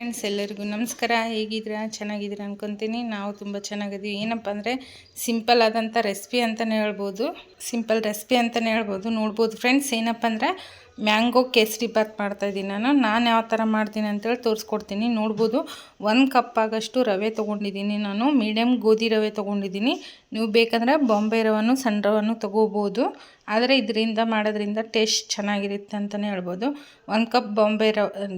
Friends ಎಲ್ಲರಿಗೂ ನಮಸ್ಕಾರ. ಹೇಗಿದ್ದೀರಾ? ಚೆನ್ನಾಗಿದ್ದೀರಾ ಅನ್ಕೊತೀನಿ. ನಾವು ತುಂಬ ಚೆನ್ನಾಗಿದ್ದೀವಿ. ಏನಪ್ಪ ಅಂದರೆ ಸಿಂಪಲ್ ಆದಂಥ ರೆಸಿಪಿ ಅಂತಲೇ ಹೇಳ್ಬೋದು. ಸಿಂಪಲ್ ರೆಸಿಪಿ ಅಂತಲೇ ಹೇಳ್ಬೋದು. ನೋಡ್ಬೋದು ಫ್ರೆಂಡ್ಸ್ ಏನಪ್ಪ ಅಂದರೆ ಮ್ಯಾಂಗೋ ಕೇಸರಿ ಬಾತ್ ಮಾಡ್ತಾಯಿದ್ದೀನಿ ನಾನು. ನಾನು ಯಾವ ಥರ ಮಾಡ್ತೀನಿ ಅಂತೇಳಿ ತೋರಿಸ್ಕೊಡ್ತೀನಿ. ನೋಡ್ಬೋದು ಒಂದು ಕಪ್ ಆಗಷ್ಟು ರವೆ ತೊಗೊಂಡಿದ್ದೀನಿ ನಾನು. ಮೀಡಿಯಮ್ ಗೋಧಿ ರವೆ ತೊಗೊಂಡಿದ್ದೀನಿ. ನೀವು ಬೇಕಂದರೆ ಬಾಂಬೆ ರವನ್ನು ಸಣ್ಣ ರವನ್ನು ತೊಗೋಬೋದು. ಆದರೆ ಇದರಿಂದ ಮಾಡೋದ್ರಿಂದ ಟೇಸ್ಟ್ ಚೆನ್ನಾಗಿರುತ್ತೆ ಅಂತಲೇ ಹೇಳ್ಬೋದು. ಒಂದು ಕಪ್ ಬಾಂಬೆ ರವೆ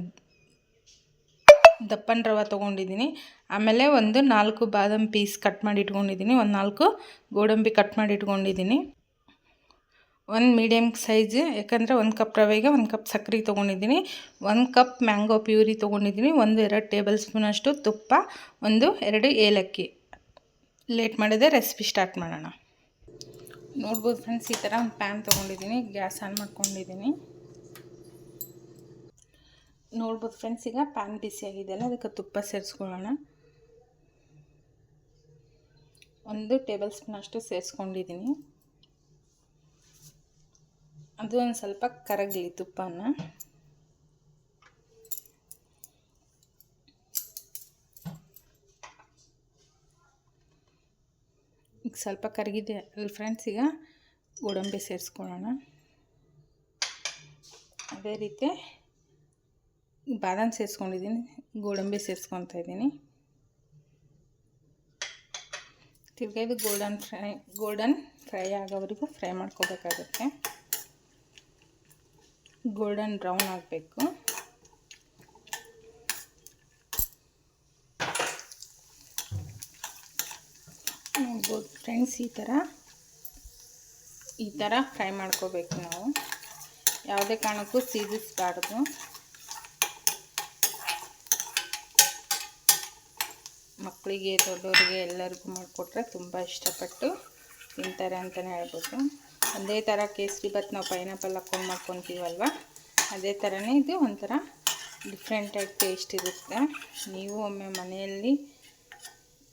ದಪ್ಪನ ರವೆ ತೊಗೊಂಡಿದ್ದೀನಿ. ಆಮೇಲೆ ಒಂದು ನಾಲ್ಕು ಬಾದಾಮ್ ಪೀಸ್ ಕಟ್ ಮಾಡಿ ಇಟ್ಕೊಂಡಿದ್ದೀನಿ ಒಂದು ನಾಲ್ಕು ಗೋಡಂಬಿ ಕಟ್ ಮಾಡಿ ಇಟ್ಕೊಂಡಿದ್ದೀನಿ ಒಂದು ಮೀಡಿಯಮ್ ಸೈಜ್, ಯಾಕಂದರೆ ಒಂದು ಕಪ್ ರವೆಗೆ ಒಂದು ಕಪ್ ಸಕ್ಕರೆ ತೊಗೊಂಡಿದ್ದೀನಿ. ಒಂದು ಕಪ್ ಮ್ಯಾಂಗೋ ಪ್ಯೂರಿ ತೊಗೊಂಡಿದ್ದೀನಿ. ಒಂದು ಎರಡು ಟೇಬಲ್ ಸ್ಪೂನಷ್ಟು ತುಪ್ಪ, ಒಂದು ಎರಡು ಏಲಕ್ಕಿ. ಲೇಟ್ ಮಾಡಿದೆ ರೆಸಿಪಿ ಸ್ಟಾರ್ಟ್ ಮಾಡೋಣ. ನೋಡ್ಬೋದು ಫ್ರೆಂಡ್ಸ್, ಈ ಥರ ಒಂದು ಪ್ಯಾನ್ ತೊಗೊಂಡಿದ್ದೀನಿ. ಗ್ಯಾಸ್ ಆನ್ ಮಾಡ್ಕೊಂಡಿದ್ದೀನಿ. ನೋಡ್ಬೋದು ಫ್ರೆಂಡ್ಸ್ ಈಗ ಪ್ಯಾನ್ ಬಿಸಿಯಾಗಿದೆಯಲ್ಲ ಅದಕ್ಕೆ ತುಪ್ಪ ಸೇರಿಸ್ಕೊಳ್ಳೋಣ. ಒಂದು ಟೇಬಲ್ ಸ್ಪೂನ್ ಅಷ್ಟು ಸೇರಿಸ್ಕೊಂಡಿದ್ದೀನಿ. ಅದು ಒಂದು ಸ್ವಲ್ಪ ಕರಗಲಿ ತುಪ್ಪನ. ಈಗ ಸ್ವಲ್ಪ ಕರಗಿದೆ ಅಲ್ಲಿ ಫ್ರೆಂಡ್ಸ್ ಈಗ ಗೋಡಂಬಿ ಸೇರಿಸ್ಕೊಳ್ಳೋಣ. ಅದೇ ರೀತಿ ಬಾದಾಮ್ ಸೇರಿಸ್ಕೊಂಡಿದ್ದೀನಿ, ಗೋಡಂಬಿ ಸೇರಿಸ್ಕೊತಾ ಇದ್ದೀನಿ. ತಿರ್ಗಾ ಇದು ಗೋಲ್ಡನ್ ಫ್ರೈ ಗೋಲ್ಡನ್ ಫ್ರೈ ಆಗೋವರೆಗೂ ಫ್ರೈ ಮಾಡ್ಕೋಬೇಕಾಗುತ್ತೆ. ಗೋಲ್ಡನ್ ಬ್ರೌನ್ ಆಗಬೇಕು. ಫ್ರೆಂಡ್ಸ್ ಈ ಥರ ಈ ಥರ ಫ್ರೈ ಮಾಡ್ಕೋಬೇಕು ನಾವು. ಯಾವುದೇ ಕಾರಣಕ್ಕೂ ಸೀದಿಸ್ಬಾರ್ದು ಮಕ್ಕಳಿಗೆ, ದೊಡ್ಡವರಿಗೆ ಎಲ್ಲರಿಗೂ ಮಾಡಿಕೊಟ್ರೆ ತುಂಬ ಇಷ್ಟಪಟ್ಟು ತಿಂತಾರೆ ಅಂತಲೇ ಹೇಳ್ಬೋದು. ಅದೇ ಥರ ಕೇಸರಿ ಬತ್ ನಾವು ಪೈನಾಪಲ್ ಹಾಕ್ಕೊಂಡು ಮಾಡ್ಕೊತೀವಲ್ವ? ಅದೇ ಥರನೇ ಇದು ಒಂಥರ ಡಿಫ್ರೆಂಟಾಗಿ ಟೇಸ್ಟ್ ಇರುತ್ತೆ. ನೀವು ಒಮ್ಮೆ ಮನೆಯಲ್ಲಿ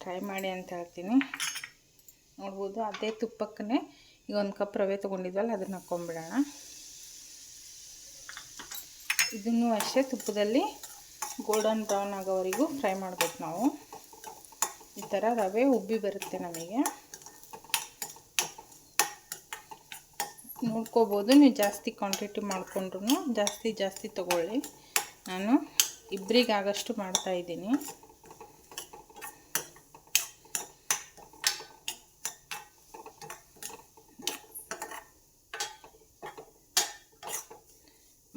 ಟ್ರೈ ಮಾಡಿ ಅಂತ ಹೇಳ್ತೀನಿ. ನೋಡ್ಬೋದು, ಅದೇ ತುಪ್ಪಕ್ಕೇ ಈಗ ಒಂದು ಕಪ್ ರವೆ ತೊಗೊಂಡಿದ್ವಲ್ಲ, ಅದನ್ನು ಹಾಕ್ಕೊಂಬಿಡೋಣ ಇದನ್ನು ಅಷ್ಟೇ ತುಪ್ಪದಲ್ಲಿ ಗೋಲ್ಡನ್ ಬ್ರೌನ್ ಆಗೋವರೆಗೂ ಫ್ರೈ ಮಾಡಬೇಕು ನಾವು. ಈ ಥರ ರವೆ ಉಬ್ಬಿ ಬರುತ್ತೆ ನಮಗೆ. ನೋಡ್ಕೋಬೋದು, ನೀವು ಜಾಸ್ತಿ ಕ್ವಾಂಟಿಟಿ ಮಾಡಿಕೊಂಡ್ರು ಜಾಸ್ತಿ ಜಾಸ್ತಿ ತೊಗೊಳ್ಳಿ. ನಾನು ಇಬ್ಬರಿಗಾಗಷ್ಟು ಮಾಡ್ತಾಯಿದ್ದೀನಿ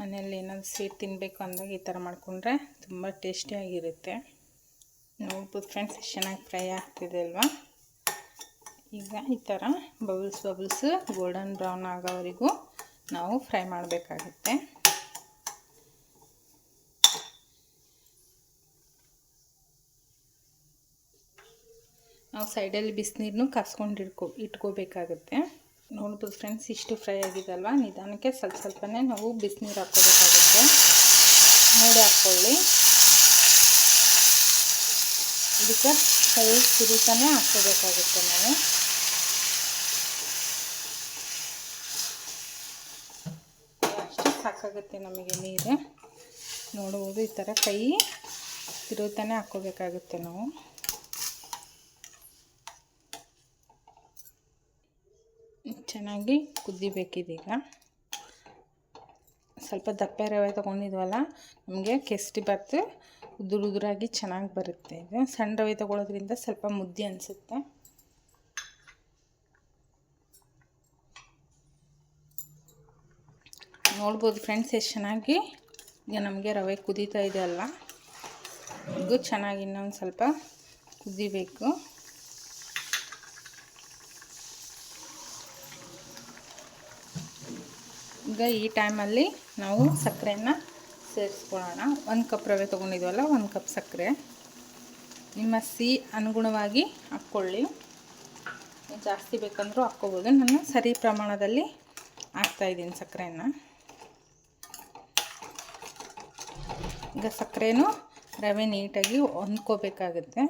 ಮನೆಯಲ್ಲಿ ಏನಾದರೂ ಸ್ವೀಟ್ ತಿನ್ನಬೇಕು ಅಂದಾಗ ಈ ಥರ ಮಾಡಿಕೊಂಡ್ರೆ ತುಂಬ ಟೇಸ್ಟಿಯಾಗಿರುತ್ತೆ ನೋಡ್ಬೋದು ಫ್ರೆಂಡ್ಸ್ ಎಷ್ಟು ಚೆನ್ನಾಗಿ ಫ್ರೈ ಆಗ್ತಿದೆ ಅಲ್ವಾ? ಈಗ ಈ ಥರ ಬಬಲ್ಸ್ ಬಬಲ್ಸ್ ಗೋಲ್ಡನ್ ಬ್ರೌನ್ ಆಗೋವರೆಗೂ ನಾವು ಫ್ರೈ ಮಾಡಬೇಕಾಗುತ್ತೆ. ನಾವು ಸೈಡಲ್ಲಿ ಬಿಸಿನೀರನ್ನು ಕಾಸ್ಕೊಂಡು ಇಟ್ಕೊ ಇಟ್ಕೋಬೇಕಾಗುತ್ತೆ. ನೋಡ್ಬೋದು ಫ್ರೆಂಡ್ಸ್ ಇಷ್ಟು ಫ್ರೈ ಆಗಿದಲ್ವ ನಿಧಾನಕ್ಕೆ ಸ್ವಲ್ಪ ಸ್ವಲ್ಪನೇ ನಾವು ಬಿಸಿನೀರು ಹಾಕ್ಕೋಬೇಕಾಗುತ್ತೆ. ನೋಡಿ ಹಾಕ್ಕೊಳ್ಳಿ. ಇದಕ್ಕೆ ಕೈ ಸಿರಿತಾನೆ ಹಾಕ್ಕೋಬೇಕಾಗುತ್ತೆ ನಾವು. ಅಷ್ಟು ಸಾಕಾಗುತ್ತೆ ನಮಗೆ ನೀರು. ನೋಡುವುದು ಈ ಥರ ಕೈ ತಿರುಗುತ್ತಾನೆ ಹಾಕ್ಕೋಬೇಕಾಗುತ್ತೆ ನಾವು. ಚೆನ್ನಾಗಿ ಕುದ್ದಿಬೇಕಿದೀಗ ಸ್ವಲ್ಪ ದಪ್ಪ ರವೆ ತೊಗೊಂಡಿದ್ವಲ್ಲ, ನಮಗೆ ಕೆಸ್ಟಿ ಬಾತ್ ಉದುರು ಉದುರಾಗಿ ಚೆನ್ನಾಗಿ ಬರುತ್ತೆ. ಇದು ಸಣ್ಣ ರವೆ ತಗೊಳ್ಳೋದ್ರಿಂದ ಸ್ವಲ್ಪ ಮುದ್ದೆ ಅನಿಸುತ್ತೆ. ನೋಡ್ಬೋದು ಫ್ರೆಂಡ್ಸ್, ಎಷ್ಟು ಚೆನ್ನಾಗಿ ಈಗ ನಮಗೆ ರವೆ ಕುದೀತಾ ಇದೆ ಅಲ್ಲ. ಇದು ಚೆನ್ನಾಗಿ ಇನ್ನೊಂದು ಸ್ವಲ್ಪ ಕುದಿಬೇಕು. ಈಗ ಈ ಟೈಮಲ್ಲಿ ನಾವು ಸಕ್ಕರೆನ ಸೇರಿಸ್ಕೊಳ್ಳೋಣ. ಒಂದು ಕಪ್ ರವೆ ತೊಗೊಂಡಿದ್ವಲ್ಲ, ಒಂದು ಕಪ್ ಸಕ್ಕರೆ. ನಿಮ್ಮ ಸಿಹಿ ಅನುಗುಣವಾಗಿ ಹಾಕ್ಕೊಳ್ಳಿ. ಜಾಸ್ತಿ ಬೇಕಂದರೂ ಹಾಕ್ಕೋಬೋದು. ನಾನು ಸರಿ ಪ್ರಮಾಣದಲ್ಲಿ ಹಾಕ್ತಾಯಿದ್ದೀನಿ ಸಕ್ಕರೆಯನ್ನು. ಈಗ ಸಕ್ಕರೆನೂ ರವೆ ನೀಟಾಗಿ ಹೊಂದ್ಕೋಬೇಕಾಗುತ್ತೆ.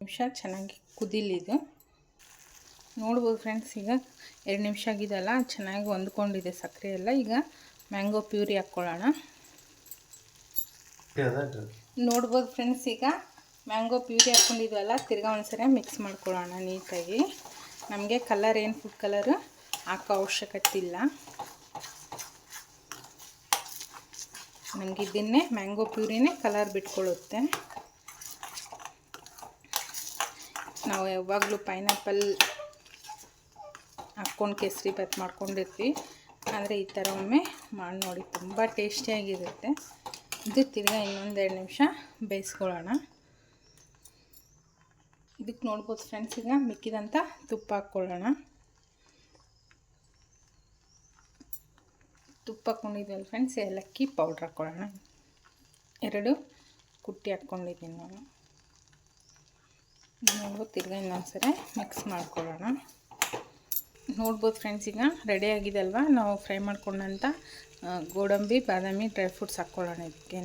ನಿಮಿಷ, ಚೆನ್ನಾಗಿ ಕುದಿಲಿದು. ನೋಡ್ಬೋದು ಫ್ರೆಂಡ್ಸ್ ಈಗ ಎರಡು ನಿಮಿಷ ಆಗಿದೆಲ್ಲ ಚೆನ್ನಾಗಿ ಹೊಂದ್ಕೊಂಡಿದೆ ಸಕ್ಕರೆ ಎಲ್ಲ. ಈಗ ಮ್ಯಾಂಗೋ ಪ್ಯೂರಿ ಹಾಕ್ಕೊಳ್ಳೋಣ. ನೋಡ್ಬೋದು ಫ್ರೆಂಡ್ಸ್ ಈಗ ಮ್ಯಾಂಗೋ ಪ್ಯೂರಿ ಹಾಕ್ಕೊಂಡಿದ್ವಲ್ಲ ತಿರ್ಗಾ ಒಂದ್ಸರಿ ಮಿಕ್ಸ್ ಮಾಡ್ಕೊಳ್ಳೋಣ ನೀಟಾಗಿ. ನಮಗೆ ಕಲರ್ ಏನು ಫುಡ್ ಕಲರು ಹಾಕೋ ಅವಶ್ಯಕತೆ ಇಲ್ಲ. ನಮಗೆ ಇದನ್ನೇ ಮ್ಯಾಂಗೋ ಪ್ಯೂರಿನೇ ಕಲರ್ ಬಿಟ್ಕೊಳ್ಳುತ್ತೆ. ನಾವು ಯಾವಾಗಲೂ ಪೈನಾಪಲ್ ಹಾಕ್ಕೊಂಡು ಕೇಸರಿ ಬಾತ್ ಮಾಡ್ಕೊಂಡಿರ್ತೀವಿ ಆದರೆ ಈ ಥರ ಒಮ್ಮೆ ಮಾಡಿ ನೋಡಿ, ತುಂಬ ಟೇಸ್ಟಿಯಾಗಿರುತ್ತೆ ಇದು ತಿರ್ಗಾ ಇನ್ನೊಂದೆರಡು ನಿಮಿಷ ಬೇಯಿಸ್ಕೊಳ್ಳೋಣ. ಇದಕ್ಕೆ ನೋಡ್ಬೋದು ಫ್ರೆಂಡ್ಸ್ ಈಗ ಮಿಕ್ಕಿದಂಥ ತುಪ್ಪ ಹಾಕ್ಕೊಳ್ಳೋಣ. ತುಪ್ಪ ಹಾಕ್ಕೊಂಡಿದ್ವಲ್ಲ ಫ್ರೆಂಡ್ಸ್ ಏಲಕ್ಕಿ ಪೌಡ್ರ್ ಹಾಕ್ಕೊಳ್ಳೋಣ. ಎರಡು ಕುಟ್ಟಿ ಹಾಕ್ಕೊಂಡಿದ್ದೀನಿ ನಾನು. ನೋಡ್ಬೋದು ತಿರ್ಗಾ ಇನ್ನೊಂದ್ಸರಿ ಮಿಕ್ಸ್ ಮಾಡ್ಕೊಳ್ಳೋಣ. ನೋಡ್ಬೋದು ಫ್ರೆಂಡ್ಸ್ ಈಗ ರೆಡಿ ಆಗಿದೆ ಅಲ್ವಾ? ನಾವು ಫ್ರೈ ಮಾಡ್ಕೊಂಡಂಥ ಗೋಡಂಬಿ, ಬಾದಾಮಿ ಡ್ರೈ ಫ್ರೂಟ್ಸ್ ಹಾಕ್ಕೊಳ್ಳೋಣ ಇದಕ್ಕೇ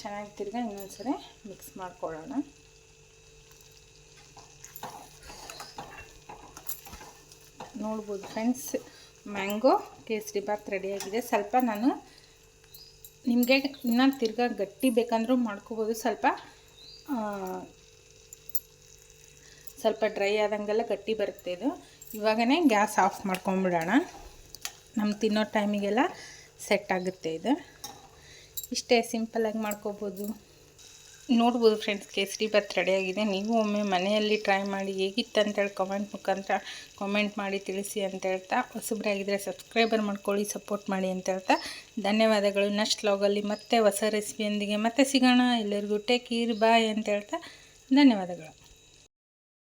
ಚೆನ್ನಾಗಿ ತಿರ್ಗ ಇನ್ನೊಂದ್ಸರಿ ಮಿಕ್ಸ್ ಮಾಡ್ಕೊಳ್ಳೋಣ. ನೋಡ್ಬೋದು ಫ್ರೆಂಡ್ಸ್ ಮ್ಯಾಂಗೋ ಕೇಸರಿ ಬಾತ್ ರೆಡಿಯಾಗಿದೆ ಸ್ವಲ್ಪ ನಾನು ನಿಮಗೆ ಇನ್ನೂ ತಿರ್ಗಾ ಗಟ್ಟಿ ಬೇಕಂದ್ರೂ ಮಾಡ್ಕೋಬೋದು. ಸ್ವಲ್ಪ ಸ್ವಲ್ಪ ಡ್ರೈ ಆದಂಗೆಲ್ಲ ಗಟ್ಟಿ ಬರುತ್ತೆ ಇದು. ಇವಾಗನೇ ಗ್ಯಾಸ್ ಆಫ್ ಮಾಡ್ಕೊಂಬಿಡೋಣ. ನಮ್ಮ ತಿನ್ನೋ ಟೈಮಿಗೆಲ್ಲ ಸೆಟ್ ಆಗುತ್ತೆ ಇದು. ಇಷ್ಟೇ ಸಿಂಪಲಾಗಿ ಮಾಡ್ಕೋಬೋದು. ನೋಡ್ಬೋದು ಫ್ರೆಂಡ್ಸ್, ಕೇಸರಿ ಬಾತ್ ರೆಡಿಯಾಗಿದೆ ನೀವು ಒಮ್ಮೆ ಮನೆಯಲ್ಲಿ ಟ್ರೈ ಮಾಡಿ ಹೇಗಿತ್ತು ಅಂತೇಳಿ ಕಮೆಂಟ್ ಮುಖಾಂತರ ಕಮೆಂಟ್ ಮಾಡಿ ತಿಳಿಸಿ ಅಂತ ಹೇಳ್ತಾ ಹೊಸಬ್ರಾಗಿದ್ದರೆ ಸಬ್ಸ್ಕ್ರೈಬರ್ ಮಾಡ್ಕೊಳ್ಳಿ ಸಪೋರ್ಟ್ ಮಾಡಿ ಅಂತ ಹೇಳ್ತಾ, ಧನ್ಯವಾದಗಳು. ನೆಕ್ಸ್ಟ್ ಲಾಗಲ್ಲಿ ಮತ್ತೆ ಹೊಸ ರೆಸಿಪಿಯೊಂದಿಗೆ ಮತ್ತೆ ಸಿಗೋಣ. ಎಲ್ಲರಿಗೂ ಟೇಕ್ ಕೀರ್ ಬಾಯ್ ಅಂತ ಹೇಳ್ತಾ, ಧನ್ಯವಾದಗಳು.